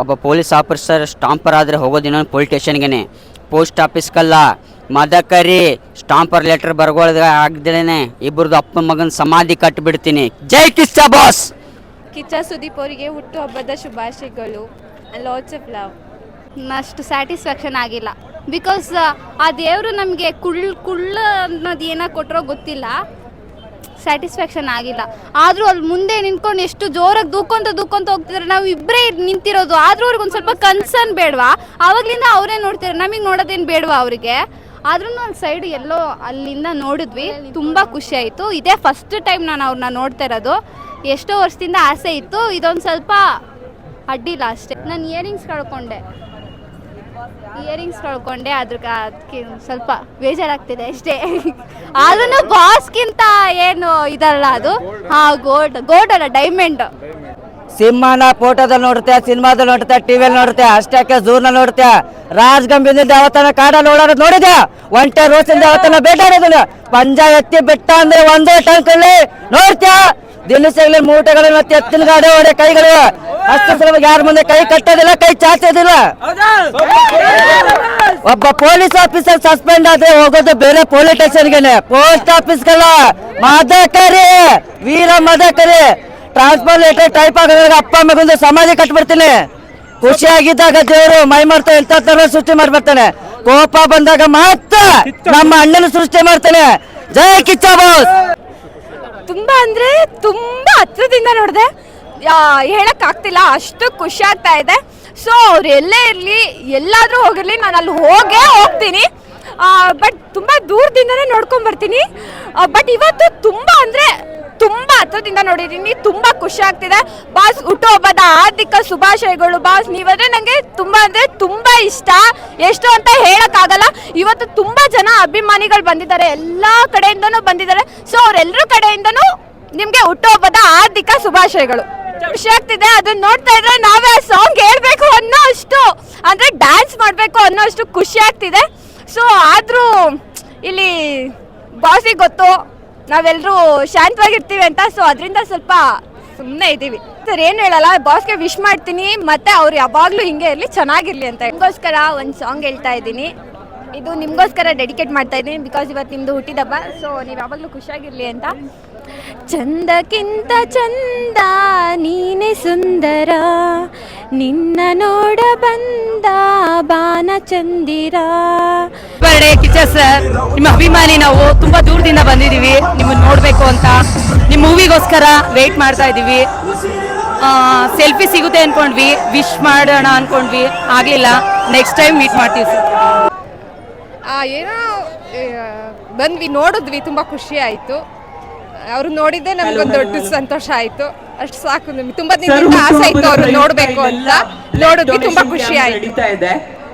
ಒಬ್ಬ police officer ಸ್ಟಾಂಪರ್ ಆದರೆ ಹೋಗೋದು ಇನ್ನೊಂದು ಪೊಲೀಸ್ ಸ್ಟೇಷನ್ಗೆ ಪೋಸ್ಟ್ ಆಫೀಸ್ಗಲ್ಲ. ಮದಕರಿ ಸ್ಟಾಂಪರ್ ಲೆಟರ್ ಬರ್ಗೊಳ್ದ ಆಗ್ದೇನೆ. ಇಬ್ಬರದು ಅಪ್ಪ ಮಗನ ಸಮಾಧಿ ಕಟ್ಟಿಬಿಡ್ತೀನಿ ಜೈ ಕಿಚ್ಚ ಬಾಸ್! ಕಿಚ್ಚ ಸುದೀಪ್ ಅವರಿಗೆ ಹುಟ್ಟುಹಬ್ಬದ ಶುಭಾಶಯಗಳು. ಲಾಟ್ಸ್ ಆಫ್ ಲವ್ ಅಷ್ಟು ಸ್ಯಾಟಿಸ್ಫ್ಯಾಕ್ಷನ್ ಆಗಿಲ್ಲ. ಬಿಕಾಸ್ ಆ ದೇವರು ನಮಗೆ ಕುಳ್ ಕುಳ್ಳ ಅನ್ನೋದು ಏನೋ ಕೊಟ್ಟರೋ ಗೊತ್ತಿಲ್ಲ. ಸ್ಯಾಟಿಸ್ಫ್ಯಾಕ್ಷನ್ ಆಗಿಲ್ಲ. ಆದರೂ ಅಲ್ಲಿ ಮುಂದೆ ನಿಂತ್ಕೊಂಡು ಎಷ್ಟು ಜೋರಾಗಿ ದೂಕೊಂತ ದೂಕೊಂತ ಹೋಗ್ತಿದ್ರೆ, ನಾವು ಇಬ್ಬರೇ ನಿಂತಿರೋದು. ಆದರೂ ಅವ್ರಿಗೆ ಒಂದು ಸ್ವಲ್ಪ ಕನ್ಸರ್ನ್ ಬೇಡವಾ? ಆವಾಗಲಿಂದ ಅವರೇ ನೋಡ್ತಾರೆ ನಮಗೆ ನೋಡೋದೇನು ಬೇಡವಾ ಅವರಿಗೆ? ಆದ್ರೂ ಅಲ್ಲಿ ಸೈಡ್ ಎಲ್ಲೋ ಅಲ್ಲಿಂದ ನೋಡಿದ್ವಿ, ತುಂಬ ಖುಷಿ ಆಯಿತು. ಇದೇ ಫಸ್ಟ್ ಟೈಮ್ ನಾನು ಅವ್ರನ್ನ ನೋಡ್ತಾ ಇರೋದು. ಎಷ್ಟೋ ವರ್ಷದಿಂದ ಆಸೆ ಇತ್ತು, ಇದೊಂದು ಸ್ವಲ್ಪ ಅಡ್ಡಿಲ್ಲ ಅಷ್ಟೇ. ನಾನು ಇಯರಿಂಗ್ಸ್ ಕಳ್ಕೊಂಡೆ. ಇಯರಿಂಗ್ಸ್ ಕಳ್ಕೊಂಡೆ ಅದ್ರ ಸ್ವಲ್ಪ ಬೇಜಾರಾಗ್ತಿದೆ ಅಷ್ಟೇ. ಆದ್ರೂ ಬಾಸ್ಗಿಂತ ಏನು ಇದಲ್ಲ ಅದು. ಹಾ ಗೋಲ್ಡ್ ಗೋಲ್ಡ್ ಅಲ್ಲ ಡೈಮಂಡ್ ಸಿಂಹನ ಫೋಟೋದಲ್ಲಿ ನೋಡುತ್ತೆ ಸಿನಿಮಾದಲ್ಲಿ ನೋಡುತ್ತೆ ಟಿವಿಯಲ್ಲಿ ನೋಡುತ್ತೆ ಅಷ್ಟಕ್ಕೆ ಝೂರ್ನ ನೋಡುತ್ತೆ ರಾಜ್ ಗಂಭೀರದಿಂದ ಯಾವತ್ತನ ಕಾಡಲ್ಲಿ ಓಡಾಡೋದು ನೋಡಿದ್ಯಾ? ಒಂಟೆ ರೋಸಿಂದ ಯಾವತ್ತನ ಬೇಟಾಡೋದಿಲ್ಲ ಪಂಜ ಎತ್ತಿ ಬೆಟ್ಟ ಅಂದ್ರೆ ಒಂದೇ ಟಂಕಲ್ಲಿ ನೋಡ್ತ್ಯಾ? ದಿನಸಲ್ಲಿ ಮೂಟೆಗಳು ಮತ್ತೆ ಎತ್ತಿನ ಗಾಡಿ ಹೊಡೆ ಕೈಗಳು. ಅಷ್ಟು ಸುಲಭ ಯಾರ ಮುಂದೆ ಕೈ ಕಟ್ಟೋದಿಲ್ಲ ಕೈ ಚಾಚೋದಿಲ್ಲ. ಒಬ್ಬ ಪೊಲೀಸ್ ಆಫೀಸರ್ ಸಸ್ಪೆಂಡ್ ಆದ್ರೆ ಹೋಗೋದು ಬೇರೆ ಪೊಲೀಸ್ ಸ್ಟೇಷನ್ಗೆನೆ. ಪೋಸ್ಟ್ ಆಫೀಸ್ಗೆಲ್ಲ ಮದಕರಿ ವೀರ ಮದಕರಿ. ಟ್ರಾನ್ಸ್ಫರ್ ಲೇಟರ್ ಟೈಪ್ ಆಗೋದ್ರಾಗ ಅಪ್ಪ ಮಗಂದು ಸಮಾಧಿ ಕಟ್ಬಿಡ್ತೀನಿ. ಖುಷಿಯಾಗಿದ್ದಾಗ ದೇವರು ಮೈ ಮಾಡ್ತಾ ಎಂತ ಸೃಷ್ಟಿ ಮಾಡ್ಬಿಡ್ತಾನೆ ಕೋಪ ಬಂದಾಗ ಮಾತ್ರ ನಮ್ಮ ಅಣ್ಣನ ಸೃಷ್ಟಿ ಮಾಡ್ತಾನೆ. ಜಯ ಕಿಚ್ಚ ಬಾಸ್. ತುಂಬಾ ಅಂದ್ರೆ ತುಂಬಾ ಹತ್ರದಿಂದ ನೋಡಿದೆ. ಹೇಳಕ್ ಆಗ್ತಿಲ್ಲ, ಅಷ್ಟು ಖುಷಿ ಆಗ್ತಾ ಇದೆ. ಸೊ ಅವ್ರು ಎಲ್ಲೇ ಇರಲಿ, ಎಲ್ಲಾದರೂ ಹೋಗಿರಲಿ, ನಾನು ಅಲ್ಲಿ ಹೋಗೇ ಹೋಗ್ತೀನಿ. ಬಟ್ ತುಂಬ ದೂರದಿಂದನೇ ನೋಡ್ಕೊಂಡ್ ಬರ್ತೀನಿ. ಬಟ್ ಇವತ್ತು ತುಂಬ ಅಂದರೆ ತುಂಬ ಹತ್ರದಿಂದ ನೋಡಿದ್ದೀನಿ ತುಂಬ ಖುಷಿ ಆಗ್ತಿದೆ. ಬಾಸ್ ಹುಟ್ಟುಹಬ್ಬದ ಆರ್ಥಿಕ ಶುಭಾಶಯಗಳು ಬಾಸ್. ನೀವಂದರೆ ನನಗೆ ತುಂಬ ಅಂದರೆ ತುಂಬ ಇಷ್ಟ. ಎಷ್ಟು ಅಂತ ಹೇಳೋಕ್ಕಾಗಲ್ಲ ಇವತ್ತು ತುಂಬ ಜನ ಅಭಿಮಾನಿಗಳು ಬಂದಿದ್ದಾರೆ. ಎಲ್ಲ ಕಡೆಯಿಂದನೂ ಬಂದಿದ್ದಾರೆ. ಸೊ ಅವರೆಲ್ಲರ ಕಡೆಯಿಂದನೂ ನಿಮಗೆ ಹುಟ್ಟುಹಬ್ಬದ ಆರ್ಥಿಕ ಶುಭಾಶಯಗಳು. ಖುಷಿ ಆಗ್ತಿದೆ. ಅದನ್ನ ನೋಡ್ತಾ ಇದ್ರೆ ನಾವೇ ಆ ಸಾಂಗ್ ಹೇಳ್ಬೇಕು ಅನ್ನೋ ಅಷ್ಟು, ಅಂದ್ರೆ ಡ್ಯಾನ್ಸ್ ಮಾಡಬೇಕು ಅನ್ನೋ ಅಷ್ಟು ಖುಷಿ ಆಗ್ತಿದೆ. ಸೊ ಆದ್ರೂ ಇಲ್ಲಿ ಬಾಸಿಗೆ ಗೊತ್ತು ನಾವೆಲ್ಲರೂ ಶಾಂತವಾಗಿರ್ತೀವಿ ಅಂತ. ಸೊ ಅದರಿಂದ ಸ್ವಲ್ಪ ಸುಮ್ಮನೆ ಇದ್ದೀವಿ ಸರ್ ಏನು ಹೇಳಲ್ಲ ಬಾಸ್ಗೆ ವಿಶ್ ಮಾಡ್ತೀನಿ, ಮತ್ತೆ ಅವ್ರು ಯಾವಾಗಲೂ ಹಿಂಗೆ ಇರಲಿ, ಚೆನ್ನಾಗಿರ್ಲಿ ಅಂತ ನಿಮಗೋಸ್ಕರ ಒಂದು ಸಾಂಗ್ ಹೇಳ್ತಾ ಇದ್ದೀನಿ. ಇದು ನಿಮಗೋಸ್ಕರ ಡೆಡಿಕೇಟ್ ಮಾಡ್ತಾ ಇದ್ದೀನಿ ಬಿಕಾಸ್ ಇವತ್ತು ನಿಮ್ಮದು ಹುಟ್ಟಿದಬ್ಬ ಸೊ ನೀವು ಯಾವಾಗಲೂ ಖುಷಿಯಾಗಿರಲಿ ಅಂತ. ಚಂದಕ್ಕಿಂತ ಚಂದ, ನೀನೆ ಸುಂದರ. ನಿನ್ನ ನೋಡ ಬಂದ ಬಾನ ಚಂದಿರ. ಬರ್ಡೇ ಕಿಚ್ಚ ಸರ್ ನಿಮ್ಮ ಅಭಿಮಾನಿ ನಾವು ತುಂಬಾ ದೂರದಿಂದ ಬಂದಿದ್ದೀವಿ ನಿಮ್ಮನ್ನ ನೋಡಬೇಕು ಅಂತ. ನಿಮ್ಮ ಮೂವಿಗೋಸ್ಕರ ವೇಟ್ ಮಾಡ್ತಾ ಇದ್ದೀವಿ ಸೆಲ್ಫಿ ಸಿಗುತ್ತೆ ಅನ್ಕೊಂಡ್ವಿ. ವಿಶ್ ಮಾಡೋಣ ಅನ್ಕೊಂಡ್ವಿ. ಆಗಲಿಲ್ಲ. ನೆಕ್ಸ್ಟ್ ಟೈಮ್ ಮೀಟ್ ಮಾಡ್ತೀವಿ ಸರ್ ಏನೋ ಬಂದ್ವಿ ನೋಡಿದ್ವಿ ತುಂಬ ಖುಷಿ ಆಯ್ತು. ಅವ್ರು ನೋಡಿದ್ದೆ ನಮ್ಗೊಂದು ದೊಡ್ಡ ಸಂತೋಷ ಆಯ್ತು. ಅಷ್ಟು ಸಾಕು ನಮ್ಗೆ. ತುಂಬಾ ದಿನದಿಂದ ಆಸೆ ಇತ್ತು ಅವ್ರು ನೋಡಬೇಕು ಅಂತ. ನೋಡಿದ್ವಿ ತುಂಬಾ ಖುಷಿ ಆಯಿತು.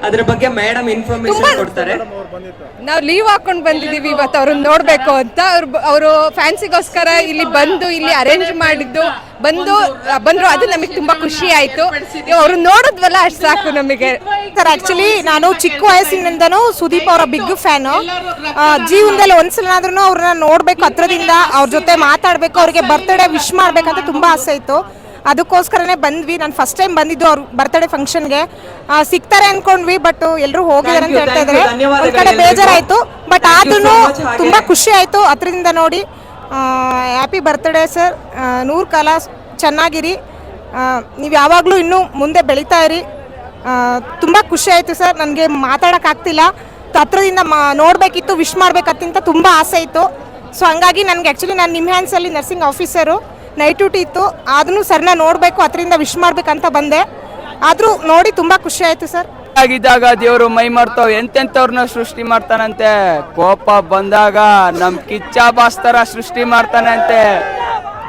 ಅದ್ರ ಬಗ್ಗೆ ಮೇಡಮ್ ಇನ್ಫಾರ್ಮೇಶನ್ ಕೊಡ್ತಾರೆ. ನಾವು ಲೀವ್ ಹಾಕೊಂಡು ಬಂದಿದ್ದೀವಿ ಇವತ್ತು ಅವ್ರನ್ನ ನೋಡಬೇಕು ಅಂತ. ಅವ್ರು ಅವರು ಫ್ಯಾನ್ಸಿಗೋಸ್ಕರ ಇಲ್ಲಿ ಬಂದು ಇಲ್ಲಿ ಅರೇಂಜ್ ಮಾಡಿದ್ದು. ಬಂದು ಬಂದ್ರು ಅದು ನಮಗೆ ತುಂಬಾ ಖುಷಿ ಆಯ್ತು. ಅವ್ರು ನೋಡಿದ್ವಲ್ಲ ಅಷ್ಟು ಸಾಕು ನಮಗೆ. ಸರ್ ಆಕ್ಚುಲಿ ನಾನು ಚಿಕ್ಕ ವಯಸ್ಸಿನಿಂದನೂ ಸುದೀಪ್ ಅವರ ಬಿಗ್ ಫ್ಯಾನು ಜೀವನದಲ್ಲಿ ಒಂದ್ಸಲನಾದ್ರೂ ಅವ್ರನ್ನ ನೋಡ್ಬೇಕು ಹತ್ರದಿಂದ ಅವ್ರ ಜೊತೆ ಮಾತಾಡ್ಬೇಕು ಅವ್ರಿಗೆ ಬರ್ತ್ಡೇ ವಿಶ್ ಮಾಡ್ಬೇಕಂತ ತುಂಬಾ ಆಸೆ ಇತ್ತು. ಅದಕ್ಕೋಸ್ಕರನೇ ಬಂದ್ವಿ. ನಾನು ಫಸ್ಟ್ ಟೈಮ್ ಬಂದಿದ್ದು ಅವ್ರ ಬರ್ತ್ಡೇ ಫಂಕ್ಷನ್ಗೆ ಸಿಗ್ತಾರೆ ಅನ್ಕೊಂಡ್ವಿ ಬಟ್ ಎಲ್ಲರೂ ಹೋಗಿದ್ದಾರೆ ಅಂತ ಹೇಳ್ತಾ ಇದ್ದಾರೆ. ಒಂದ್ ಕಡೆ. ಬೇಜಾರಾಯ್ತು ಬಟ್ ಆದ್ರೂ ತುಂಬಾ ಖುಷಿ ಆಯ್ತು. ಹತ್ರದಿಂದ ನೋಡಿ ಹ್ಯಾಪಿ ಬರ್ತ್ಡೇ ಸರ್ ನೂರು ಕಾಲ ಚೆನ್ನಾಗಿರಿ. ನೀವು ಯಾವಾಗಲೂ ಇನ್ನೂ ಮುಂದೆ ಬೆಳೀತಾ ಇರಿ. ತುಂಬ ಖುಷಿ ಆಯಿತು ಸರ್ ನನಗೆ ಮಾತಾಡೋಕ್ಕಾಗ್ತಿಲ್ಲ ಹತ್ರದಿಂದ ಮಾ ನೋಡಬೇಕಿತ್ತು ವಿಶ್ ಮಾಡಬೇಕಂತ ತುಂಬ ಆಸೆ ಇತ್ತು. ಸೊ ಹಂಗಾಗಿ ನನಗೆ ಆ್ಯಕ್ಚುಲಿ ನಾನು ನಿಮ್ಮ ಹ್ಯಾಂಡ್ಸಲ್ಲಿ ನರ್ಸಿಂಗ್ ಆಫೀಸರು ನೈಟ್ ಡ್ಯೂಟಿ ಇತ್ತು. ಆದ್ರೂ ಸರ್ನ ನೋಡಬೇಕು ಅದರಿಂದ ವಿಶ್ ಮಾಡಬೇಕಂತ ಬಂದೆ. ಆದರೂ ನೋಡಿ ತುಂಬ ಖುಷಿ ಆಯಿತು ಸರ್ ಆಗಿದ್ದಾಗ ದೇವರು ಮೈ ಮಾಡ್ತಾವ್ ಎಂತೆಂತವ್ರನ್ನ ಸೃಷ್ಟಿ ಮಾಡ್ತಾನಂತೆ? ಕೋಪ ಬಂದಾಗ ನಮ್ ಕಿಚ್ಚ ಬಾಸ್ ತರ ಸೃಷ್ಟಿ ಮಾಡ್ತಾನಂತೆ.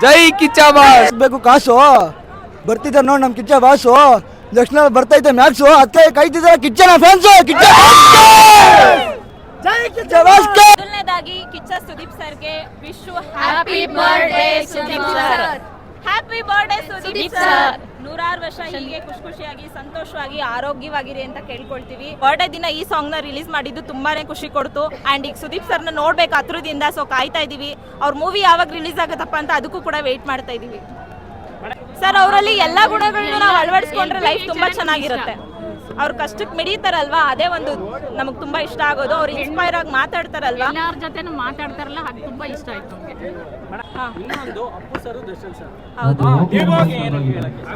ಜೈ ಕಿಚ್ಚ ಬಾಸ್ ಬೇಕು ಕಾಸು. ಬರ್ತಿದ್ದಾರೆ ನೋಡಿ ನಮ್ ಕಿಚ್ಚ ಬಾಸು ಬರ್ತಾ ಇದ್ದೆ ಮ್ಯಾಕ್ಸು. ಅದಕ್ಕೆ ಕಾಯ್ತಿದ್ದಾರೆ ಕಿಚ್ಚನ ಫ್ಯಾನ್ಸು ಕಿಚ್ಚ ಜೈ ಕಿಚ್ಚ ಬಾಸ್ಗೆ ಮೊದಲನೇದಾಗಿ ಕಿಚ್ಚ ಸುದೀಪ್ ಸರ್ಗೆ wish happy birthday Sudeep sir. Happy birthday Sudeep sir. ನೂರಾರು ವರ್ಷ ಹೀಗೆ ಖುಷಿ ಖುಷಿಯಾಗಿ ಸಂತೋಷವಾಗಿ ಆರೋಗ್ಯವಾಗಿರಿ ಅಂತ ಕೇಳ್ಕೊಳ್ತೀವಿ. ಬರ್ಡೇ ದಿನ ಈ ಸಾಂಗ್ನ ರಿಲೀಸ್ ಮಾಡಿದ್ದು ತುಂಬಾನೇ ಖುಷಿ ಕೊಡ್ತು. ಅಂಡ್ ಈಗ ಸುದೀಪ್ ಸರ್ನ ನೋಡ್ಬೇಕು ಹತ್ರದಿಂದ ಸೊ ಕಾಯ್ತಾ ಇದೀವಿ. ಅವ್ರ ಮೂವಿ ಯಾವಾಗ ರಿಲೀಸ್ ಆಗತ್ತಪ್ಪ ಅಂತ ಅದಕ್ಕೂ ಕೂಡ ವೇಟ್ ಮಾಡ್ತಾ ಇದೀವಿ. ಸರ್ ಅವರಲ್ಲಿ ಎಲ್ಲಾ ಗುಣಗಳನ್ನ ನಾವು ಅಳವಡಿಸ್ಕೊಂಡ್ರೆ ಲೈಫ್ ತುಂಬಾ ಚೆನ್ನಾಗಿರುತ್ತೆ. ಅವ್ರ ಕಷ್ಟಕ್ಕೆ ಮಿಡಿತಾರಲ್ವಾ? ಅದೇ ಒಂದು ನಮಗೆ ತುಂಬಾ ಇಷ್ಟ ಆಗೋದು. ಅವ್ರು ಇನ್ಸ್ಪೈರ್ ಆಗಿ ಮಾತಾಡ್ತಾರಲ್ವಾ? ಎಲ್ಲಾರ ಜೊತೆನೂ ಮಾತಾಡ್ತಾರಲ್ಲ ಅದು ತುಂಬಾ ಇಷ್ಟ ಆಯ್ತು ನಮಗೆ ಹೌದು.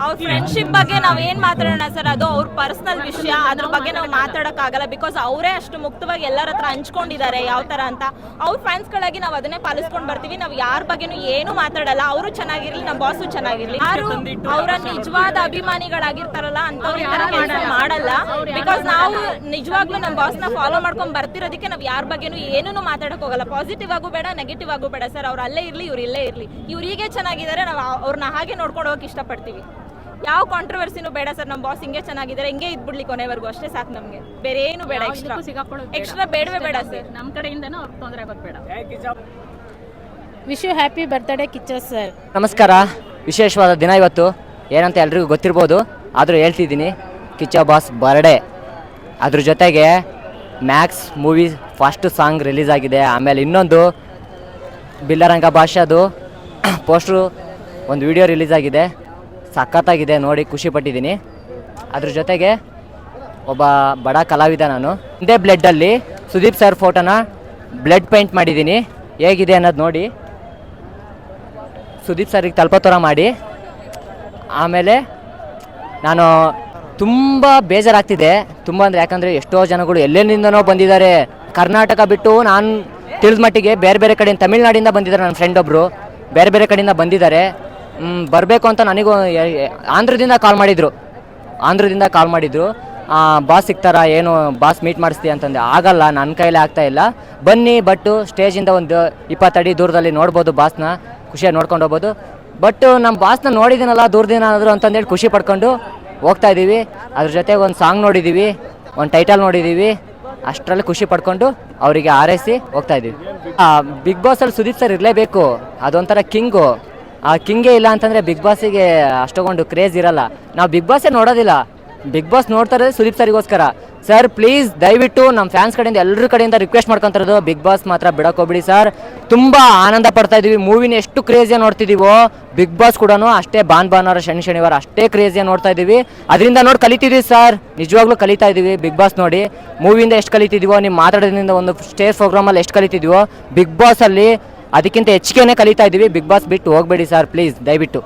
ಅವ್ರ ಫ್ರೆಂಡ್ಶಿಪ್ ಬಗ್ಗೆ ನಾವ್ ಏನ್ ಮಾತಾಡೋಣ ಸರ್? ಅದು ಅವ್ರ ಪರ್ಸನಲ್ ವಿಷಯ. ಅದ್ರ ಬಗ್ಗೆ ನಾವು ಮಾತಾಡಕ್ ಆಗಲ್ಲ ಬಿಕಾಸ್ ಅವರೇ ಅಷ್ಟು ಮುಕ್ತವಾಗಿ ಎಲ್ಲರ ಹತ್ರ ಹಂಚ್ಕೊಂಡಿದ್ದಾರೆ ಯಾವ ತರ ಅಂತ. ಅವ್ರ ಫ್ಯಾನ್ಸ್ ಗಳಾಗಿ ನಾವು ಅದನ್ನೇ ಪಾಲಿಸ್ಕೊಂಡ್ ಬರ್ತೀವಿ. ನಾವು ಯಾರ ಬಗ್ಗೆನೂ ಏನು ಮಾತಾಡಲ್ಲ. ಅವರು ಚೆನ್ನಾಗಿರ್ಲಿ ನಮ್ಮ ಬಾಸು ಚೆನ್ನಾಗಿರ್ಲಿ. ಯಾರು ಅವರ ನಿಜವಾದ ಅಭಿಮಾನಿಗಳಾಗಿರ್ತಾರಲ್ಲ ಅಂತ ಈ ತರ ಕೆಲಸ ಮಾಡಲ್ಲ. ಬಿಕಾಸ್ ನಾವು ನಿಜವಾಗ್ಲೂ ನಮ್ಮ ಬಾಸ್ನ ಫಾಲೋ ಮಾಡ್ಕೊಂಡ್ ಬರ್ತಿರೋದಕ್ಕೆ ನಾವು ಯಾರ ಬಗ್ಗೆನೂ ಏನೂ ಮಾತಾಡಕ್ ಹೋಗಲ್ಲ. ಪಾಸಿಟಿವ್ ಆಗು ಬೇಡ ನೆಗೆಟಿವ್ ಆಗು ಬೇಡ. ಸರ್ ಅವ್ರು ಅಲ್ಲೇ ಇರ್ಲಿ ಇವ್ರು ಇಲ್ಲೇ ಇರ್ಲಿ. ಇವ್ರು ಹೀಗೆ ಚೆನ್ನಾಗಿದ್ದಾರೆ ನಾವು ಅವ್ರನ್ನ ಹಾಗೆ ನೋಡ್ಕೊಂಡು ಹೋಗಕ್ ಇಷ್ಟಪಡ್ತೀವಿ. ಯಾವ ಕಾಂಟ್ರವರ್ಸಿನೂ ಬೇಡ ಸರ್ ನಮ್ಮ ಬಾಸ್ ಹಿಂಗೆ ಚೆನ್ನಾಗಿದ್ದಾರೆ ಹಿಂಗೆ ಇದ್ಬಿಡ್ಲಿ ಕೊನೆವರೆಗೂ. ಅಷ್ಟೇ ಸಾಕು ನಮಗೆ. ಬೇರೆ ಏನು ಬೇಡ ಎಕ್ಸ್ಟ್ರಾ ಎಕ್ಸ್ಟ್ರಾ ಬೇಡವೇ ಬೇಡ ಸರ್ ನಮ್ಮ ಕಡೆಯಿಂದನೂ ಅವ್ರಿಗೆ ತೊಂದರೆ ಆಗೋದು ಬೇಡ. Wish you happy birthday Kichcha sir ನಮಸ್ಕಾರ. ವಿಶೇಷವಾದ ದಿನ ಇವತ್ತು. ಏನಂತ ಎಲ್ರಿಗೂ ಗೊತ್ತಿರ್ಬೋದು. ಆದರೂ ಹೇಳ್ತಿದ್ದೀನಿ. Kichcha boss birthday. ಅದ್ರ ಜೊತೆಗೆ Max movie first song release ಆಗಿದೆ. ಆಮೇಲೆ ಇನ್ನೊಂದು ಬಿಲ್ಲರಂಗ ಭಾಷಾದು ಪೋಸ್ಟ್ರು ಒಂದು ವಿಡಿಯೋ ರಿಲೀಸ್ ಆಗಿದೆ. ಸಖತ್ತಾಗಿದೆ, ನೋಡಿ ಖುಷಿ ಪಟ್ಟಿದ್ದೀನಿ. ಅದ್ರ ಜೊತೆಗೆ ಒಬ್ಬ ಬಡ ಕಲಾವಿದ ನಾನು. ಇದೇ ಬ್ಲಡ್ಡಲ್ಲಿ ಸುದೀಪ್ ಸರ್ ಫೋಟೋನ ಬ್ಲಡ್ ಪೇಂಟ್ ಮಾಡಿದ್ದೀನಿ. ಹೇಗಿದೆ ಅನ್ನೋದು ನೋಡಿ. ಸುದೀಪ್ ಸರಿಗೆ ತಲುಪೋ ಥರ ಮಾಡಿ. ಆಮೇಲೆ ನಾನು ತುಂಬ ಬೇಜಾರಾಗ್ತಿದೆ. ತುಂಬ ಅಂದರೆ ಯಾಕಂದರೆ ಎಷ್ಟೋ ಜನಗಳು ಎಲ್ಲೆಲ್ಲಿಂದನೋ ಬಂದಿದ್ದಾರೆ. ಕರ್ನಾಟಕ ಬಿಟ್ಟು ನಾನು ತಿಳಿದ ಮಟ್ಟಿಗೆ ಬೇರೆ ಬೇರೆ ಕಡೆಯಿಂದ ತಮಿಳ್ನಾಡಿಂದ ಬಂದಿದ್ದಾರೆ ನನ್ನ ಫ್ರೆಂಡ್ ಒಬ್ಬರು ಬೇರೆ ಬೇರೆ ಕಡೆಯಿಂದ ಬಂದಿದ್ದಾರೆ. ಬರಬೇಕು ಅಂತ ನನಗೂ ಆಂಧ್ರದಿಂದ ಕಾಲ್ ಮಾಡಿದರು. ಆಂಧ್ರದಿಂದ ಕಾಲ್ ಮಾಡಿದ್ರು. ಬಾಸ್ ಸಿಗ್ತಾರಾ, ಏನು ಬಾಸ್ ಮೀಟ್ ಮಾಡಿಸ್ತೀಯ ಅಂತಂದೆ. ಆಗಲ್ಲ ನನ್ನ ಕೈಲೇ ಆಗ್ತಾ ಇಲ್ಲ. ಬನ್ನಿ, ಬಟ್ಟು ಸ್ಟೇಜಿಂದ ಒಂದು ಇಪ್ಪತ್ತಡಿ ದೂರದಲ್ಲಿ ನೋಡ್ಬೋದು ಬಾಸ್ನ ಖುಷಿಯಾಗಿ ನೋಡ್ಕೊಂಡು ಹೋಗ್ಬೋದು. ಬಟ್ ನಮ್ಮ ಬಾಸ್ನ ನೋಡಿದ್ದೀನಲ್ಲ ದೂರದಿನ ಆದರೂ ಅಂತಂದೇಳಿ ಖುಷಿ ಪಡ್ಕೊಂಡು ಹೋಗ್ತಾ ಇದ್ದೀವಿ. ಅದ್ರ ಜೊತೆಗೆ ಒಂದು ಸಾಂಗ್ ನೋಡಿದ್ದೀವಿ. ಒಂದು ಟೈಟಲ್ ನೋಡಿದ್ದೀವಿ. ಅಷ್ಟರಲ್ಲಿ ಖುಷಿ ಪಡ್ಕೊಂಡು ಅವರಿಗೆ ಆರೈಸಿ ಹೋಗ್ತಾ ಇದ್ದೀವಿ. ಬಿಗ್ ಬಾಸಲ್ಲಿ ಸುದೀಪ್ ಸರ್ ಇರಲೇಬೇಕು. ಅದೊಂಥರ ಕಿಂಗು ಆ ಕಿಂಗೇ ಇಲ್ಲ ಅಂತಂದರೆ ಬಿಗ್ ಬಾಸಿಗೆ ಅಷ್ಟೊಂದು ಕ್ರೇಜ್ ಇರಲ್ಲ. ನಾವು ಬಿಗ್ ಬಾಸೇ ನೋಡೋದಿಲ್ಲ. ಬಿಗ್ ಬಾಸ್ ನೋಡ್ತಾರೆ ಸುದೀಪ್ ಸರಿಗೋಸ್ಕರ. ಸರ್ ಪ್ಲೀಸ್ ದಯವಿಟ್ಟು ನಮ್ಮ ಫ್ಯಾನ್ಸ್ ಕಡೆಯಿಂದ ಎಲ್ಲರ ಕಡೆಯಿಂದ ರಿಕ್ವೆಸ್ಟ್ ಮಾಡ್ಕೊಂತಿರೋದು. ಬಿಗ್ ಬಾಸ್ ಮಾತ್ರ ಬಿಡೋಕೋಬಿಡಿ ಸರ್ ತುಂಬ ಆನಂದ ಪಡ್ತಾ ಇದ್ದೀವಿ ಮೂವಿನ ಎಷ್ಟು ಕ್ರೇಜಿಯಾಗಿ ನೋಡ್ತಿದ್ದೀವೋ ಬಿಗ್ ಬಾಸ್ ಕೂಡ ಅಷ್ಟೇ ಬಾನ್ ಭಾನುವಾರ ಶನಿ ಶನಿವಾರ ಅಷ್ಟೇ ಕ್ರೇಜಿಯಾಗಿ ನೋಡ್ತಾ ಇದ್ದೀವಿ ಅದರಿಂದ ನೋಡಿ ಕಲಿತಿದ್ದೀವಿ ಸರ್ ನಿಜವಾಗ್ಲೂ ಕಲಿತಾ ಇದ್ದೀವಿ ಬಿಗ್ ಬಾಸ್ ನೋಡಿ. ಮೂವಿಯಿಂದ ಎಷ್ಟು ಕಲಿತಿದ್ದೀವೋ ನೀವು ಮಾತಾಡೋದ್ರಿಂದ ಒಂದು ಸ್ಟೇಜ್ ಪ್ರೋಗ್ರಾಮಲ್ಲಿ ಎಷ್ಟು ಕಲಿತಿದ್ದೀವೋ ಬಿಗ್ ಬಾಸಲ್ಲಿ ಅದಕ್ಕಿಂತ ಹೆಚ್ಚಿಗೆನೇ ಕಲಿತಾ ಇದ್ದೀವಿ ಬಿಗ್ ಬಾಸ್ ಬಿಟ್ಟು ಹೋಗಬೇಡಿ ಸರ್ ಪ್ಲೀಸ್ ದಯವಿಟ್ಟು.